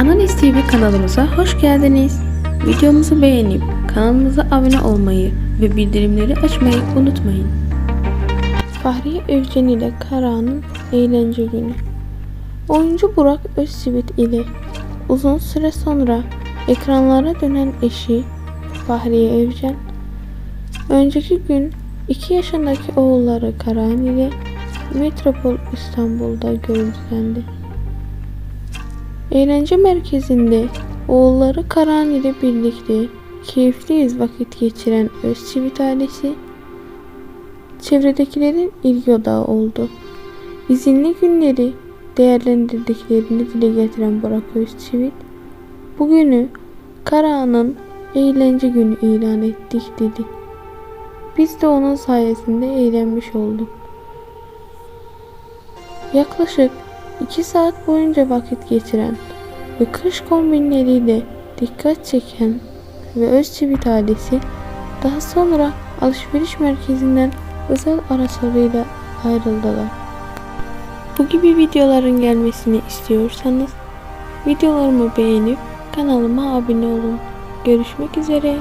Analiz TV kanalımıza hoş geldiniz. Videomuzu beğenip kanalımıza abone olmayı ve bildirimleri açmayı unutmayın. Fahriye Evcen ile Karahan'ın eğlence günü. Oyuncu Burak Özçivit ile uzun süre sonra ekranlara dönen eşi Fahriye Evcen, önceki gün 2 yaşındaki oğulları Karahan ile Metropol İstanbul'da görüntülendi. Eğlence merkezinde oğulları Karahan ile birlikte keyifliyiz vakit geçiren Özçivit ailesi çevredekilerin ilgi odağı oldu. İzinli günleri değerlendirdiklerini dile getiren Burak Özçivit, bugünü Karahan'ın eğlence günü ilan ettik dedi. Biz de onun sayesinde eğlenmiş olduk. Yaklaşık 2 saat boyunca vakit geçiren ve kış kombinleriyle dikkat çeken ve Özçivit ailesi daha sonra alışveriş merkezinden özel araçlarıyla ayrıldılar. Bu gibi videoların gelmesini istiyorsanız videolarımı beğenip kanalıma abone olun. Görüşmek üzere.